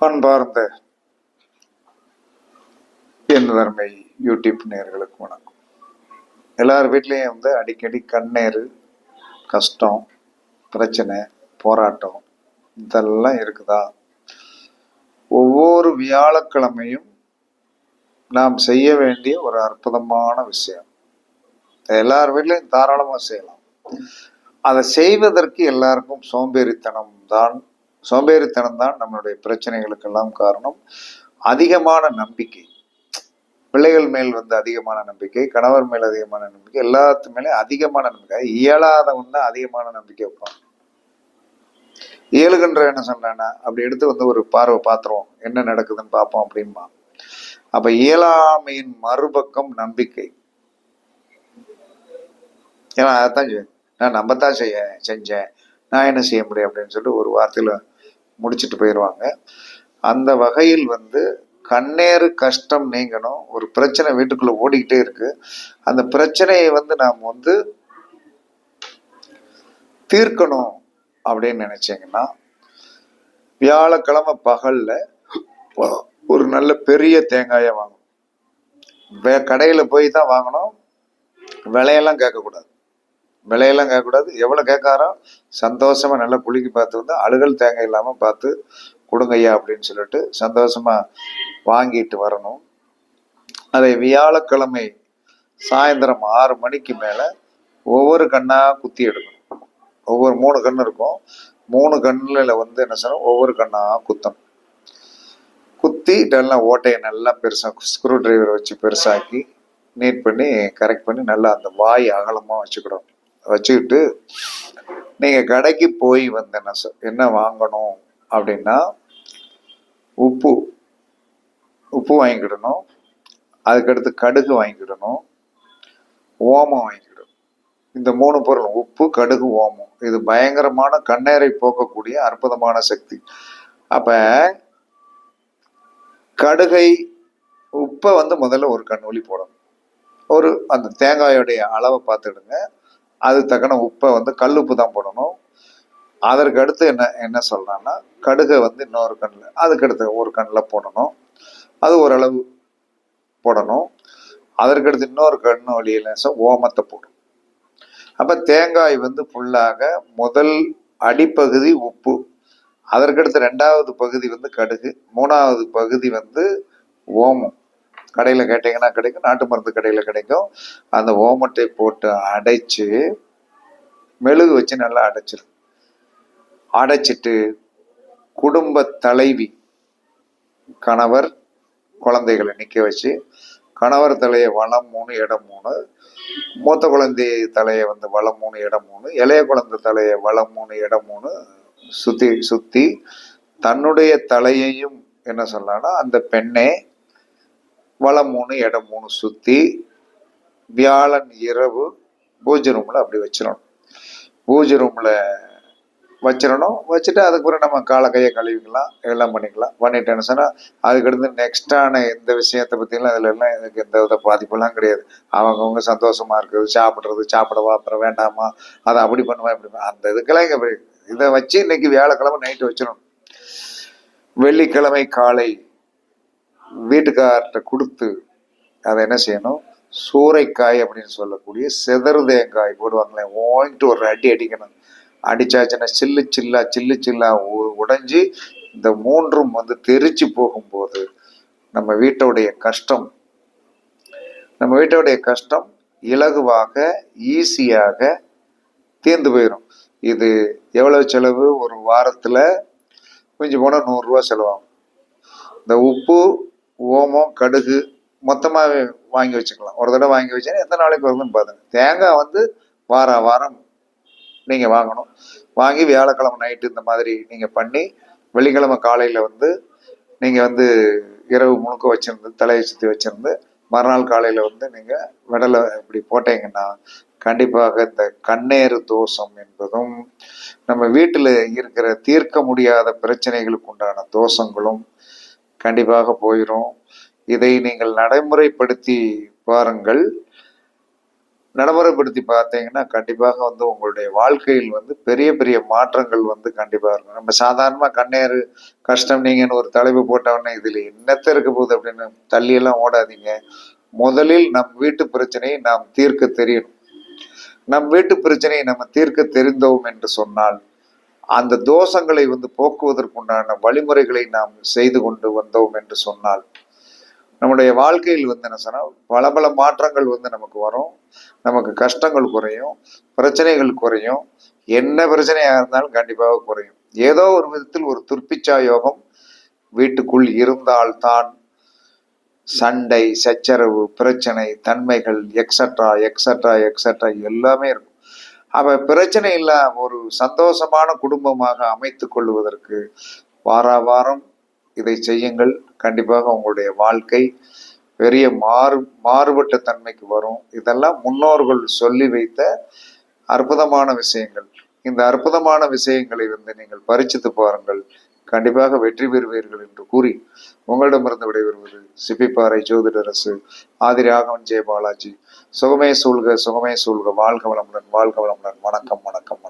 அன்பார்ந்த தர்மை யூடியூப் நேர்களுக்கு வணக்கம். எல்லார் வீட்லேயும் வந்து அடிக்கடி கண்ணீர் கஷ்டம் பிரச்சனை போராட்டம் இதெல்லாம் இருக்குதா? ஒவ்வொரு வியாழக்கிழமையும் நாம் செய்ய வேண்டிய ஒரு அற்புதமான விஷயம். எல்லார் வீட்லையும் தாராளமாக செய்யலாம். அதை செய்வதற்கு எல்லாருக்கும் சோம்பேறித்தனம் தான் சோம்பேறித்தனம் தான் நம்மளுடைய பிரச்சனைகளுக்கெல்லாம் காரணம். அதிகமான நம்பிக்கை. பிள்ளைகள் மேல் வந்து அதிகமான நம்பிக்கை கணவர் மேல் அதிகமான நம்பிக்கை எல்லாத்து மேலே அதிகமான நம்பிக்கை. இயலாதவன் தான் அதிகமான நம்பிக்கை வைப்பான். இயலுகின்ற என்ன சொன்னா அப்படி எடுத்து வந்து ஒரு பார்வை பார்த்துருவோம் என்ன நடக்குதுன்னு பார்ப்போம் அப்படின்பா. அப்ப இயலாமையின் மறுபக்கம் நம்பிக்கை. ஏன்னா அதைத்தான் செய்வேன் நான் நம்பத்தான் செய்ய செஞ்சேன். நான் என்ன செய்ய முடியும் அப்படின்னு சொல்லிட்டு ஒரு வார்த்தையில் முடிச்சுட்டு போயிடுவாங்க அந்த வகையில் வந்து கண்ணேறு கஷ்டம் நீங்கணும். ஒரு பிரச்சனை வீட்டுக்குள்ள ஓடிக்கிட்டே இருக்கு. அந்த பிரச்சனையை வந்து நாம் வந்து தீர்க்கணும் அப்படின்னு நினைச்சிங்கன்னா வியாழக்கிழமை பகல்ல ஒரு நல்ல பெரிய தேங்காயை வாங்கணும். வே கடையில் போய் தான் வாங்கணும். விலையெல்லாம் கேட்கக்கூடாது. விலையெல்லாம் கேட்கக்கூடாது. எவ்வளோ கேட்காரோ சந்தோஷமாக நல்லா குலுக்கி பார்த்து வந்து அழுகல் தேங்காய் இல்லாமல் பார்த்து கொடுங்கய்யா அப்படின்னு சொல்லிட்டு சந்தோஷமாக வாங்கிட்டு வரணும். அதை வியாழக்கிழமை சாயந்தரம் ஆறு மணிக்கு மேலே ஒவ்வொரு கண்ணாக குத்தி எடுக்கணும். ஒவ்வொரு மூணு கண் இருக்கும். மூணு கண்ணில் வந்து என்ன செய்யணும்? ஒவ்வொரு கண்ணாக குத்தணும். குத்தி நல்லா ஓட்டையை நல்லா பெருசாக ஸ்க்ரூ டிரைவர் வச்சு பெருசாக்கி நீட் பண்ணி கரெக்ட் பண்ணி நல்லா அந்த வாய் அகலமாக வச்சுக்கிடணும். வச்சுக்கிட்டு நீங்கள் கடைக்கு போய் வந்து என்ன சொ- என்ன வாங்கணும் அப்படின்னா உப்பு உப்பு வாங்கிக்கிடணும். அதுக்கடுத்து கடுகு வாங்கிக்கிடணும். ஓமம் வாங்கிக்கிடணும். இந்த மூணு பொருள் உப்பு கடுகு ஓமம். இது பயங்கரமான கண்ணேரை போக்கக்கூடிய அற்புதமான சக்தி. அப்போ கடுகை உப்பை வந்து முதல்ல ஒரு கண்ணொலி போடணும். ஒரு அந்த தேங்காயோடைய அளவை பார்த்துடுங்க. அது தக்கன உப்பை வந்து கல் உப்பு தான் போடணும். அதற்கு அடுத்து என்ன என்ன சொல்கிறான்னா கடுகை வந்து இன்னொரு கண்ணில் அதுக்கடுத்து ஒரு கண்ணில் போடணும். அது ஓரளவு போடணும். அதற்கடுத்து இன்னொரு கண்ணு வழியில் ஓமத்தை போடணும். அப்போ தேங்காய் வந்து ஃபுல்லாக முதல் அடிப்பகுதி உப்பு அதற்கடுத்து ரெண்டாவது பகுதி வந்து கடுகு மூணாவது பகுதி வந்து ஓமம். கடையில் கேட்டிங்கன்னா கிடைக்கும் நாட்டு மருந்து கடையில் கிடைக்கும். அந்த ஓமட்டை போட்டு அடைச்சு மெழுகு வச்சு நல்லா அடைச்சிடும் அடைச்சிட்டு குடும்ப தலைவி கணவர் குழந்தைகளை நிற்க வச்சு கணவர் தலையை வளம் மூணு இடம் மூணு. மூத்த குழந்தை தலையை வந்து வளம் மூணு இடம் மூணு. இளைய குழந்தை தலையை வளம் மூணு இடம் மூணு. சுத்தி சுற்றி தன்னுடைய தலையையும் என்ன சொல்லலாம்னா அந்த பெண்ணே வளம் மூணு இடம் மூணு சுற்றி வியாழன் இரவு பூஜை ரூமில் அப்படி வச்சிடணும். பூஜை ரூமில் வச்சிடணும். வச்சுட்டு அதுக்கப்புறம் நம்ம காலை கையை கழுவிக்கலாம் எல்லாம் பண்ணிக்கலாம். பண்ணிட்டேன்னு சொன்னால் அதுக்கடுத்து நெக்ஸ்டான எந்த விஷயத்தை பற்றிலாம் அதில் எல்லாம் எனக்கு எந்த வித பாதிப்பெல்லாம் கிடையாது. அவங்கவுங்க சந்தோஷமாக இருக்குது சாப்பிட்றது சாப்பிடவா அப்புறம் வேண்டாமா அதை அப்படி பண்ணுவா இப்படி அந்த இதுக்கெல்லாம் இங்கே இதை வச்சு இன்னைக்கு வியாழக்கிழமை நைட்டு வச்சிடணும். வெள்ளிக்கிழமை காலை வீட்டுக்கார்ட்ட கொடுத்து அதை என்ன செய்யணும்? சூறைக்காய் அப்படின்னு சொல்லக்கூடிய செதறு தேங்காய் போடுவாங்களே ஓங்கிட்டு ஒரு அடி அடிக்கணும். அடிச்சாச்சுன்னா சில்லு சில்லா சில்லு சில்லா உ- உடைஞ்சு இந்த மூன்றும் வந்து தெரிச்சு போகும்போது நம்ம வீட்டோடைய கஷ்டம் நம்ம வீட்டோடைய கஷ்டம் இலகுவாக ஈஸியாக தீர்ந்து போயிடும் இது எவ்வளவு செலவு? ஒரு வாரத்தில் கொஞ்சம் போனால் நூறுரூவா செலவாகும். இந்த உப்பு ஓமம் கடுகு மொத்தமாகவே வாங்கி வச்சுக்கலாம். ஒரு தடவை வாங்கி வச்சேன்னா எந்த நாளைக்கு வருதுன்னு பாருங்க. தேங்காய் வந்து வார வாரம் நீங்கள் வாங்கணும். வாங்கி வியாழக்கிழமை நைட்டு இந்த மாதிரி நீங்கள் பண்ணி வெள்ளிக்கிழமை காலையில் வந்து நீங்கள் வந்து இரவு முழுக்க வச்சிருந்து தலையை சுற்றி வச்சிருந்து மறுநாள் காலையில் வந்து நீங்கள் விடலை இப்படி போட்டீங்கன்னா கண்டிப்பாக இந்த கண்ணேறு தோஷம் என்பதும் நம்ம வீட்டில் இருக்கிற தீர்க்க முடியாத பிரச்சனைகளுக்கு உண்டான தோஷங்களும் கண்டிப்பாக போயிடும் இதை நீங்கள் நடைமுறைப்படுத்தி பாருங்கள். நடைமுறைப்படுத்தி பார்த்தீங்கன்னா கண்டிப்பாக வந்து உங்களுடைய வாழ்க்கையில் வந்து பெரிய பெரிய மாற்றங்கள் வந்து கண்டிப்பாக இருக்கும். நம்ம சாதாரணமாக கண்ணேறு கஷ்டம் நீங்கன்னு ஒரு தலைப்பு போட்டவுடனே இதில் என்னத்த இருக்க போகுது? அப்படின்னு தள்ளியெல்லாம் ஓடாதீங்க. முதலில் நம் வீட்டு பிரச்சனையை நாம் தீர்க்க தெரியணும். நம் வீட்டு பிரச்சனையை நம்ம தீர்க்க தெரிந்தோம் என்று சொன்னால் அந்த தோஷங்களை வந்து போக்குவதற்குண்டான வழிமுறைகளை நாம் செய்து கொண்டு வந்தோம் என்று சொன்னால் நம்முடைய வாழ்க்கையில் வந்து என்ன சொன்னால் பல பல மாற்றங்கள் வந்து நமக்கு வரும். நமக்கு கஷ்டங்கள் குறையும் பிரச்சனைகள் குறையும். என்ன பிரச்சனையாக இருந்தாலும் கண்டிப்பாக குறையும். ஏதோ ஒரு விதத்தில் ஒரு துர்ப்பிச்சா யோகம் வீட்டுக்குள் இருந்தால்தான் சண்டை சச்சரவு பிரச்சனை தன்மைகள் எக்ஸட்ரா எக்ஸட்ரா எக்ஸட்ரா எல்லாமே இருக்கும். அப்ப பிரச்சனை இல்ல ஒரு சந்தோஷமான குடும்பமாக அமைத்துக் கொள்வதற்கு வார வாரம் இதை செய்யுங்கள். கண்டிப்பாக உங்களுடைய வாழ்க்கை பெரிய மாறு மாறுபட்ட தன்மைக்கு வரும். இதெல்லாம் முன்னோர்கள் சொல்லி வைத்த அற்புதமான விஷயங்கள். இந்த அற்புதமான விஷயங்களை வந்து நீங்கள் பரிச்சித்து பாருங்கள். கண்டிப்பாக வெற்றி பெறுவீர்கள் என்று கூறி உங்களிடமிருந்து விடைபெறுவது சிப்பிப்பாறை ஜோதிடரசு ஆதி ராகவன் ஜெய பாலாஜி. சுகமே சூழ்க சுகமே சூழ்க. வாழ்க வளமுடன் வாழ்க வளமுடன். வணக்கம் வணக்கம்.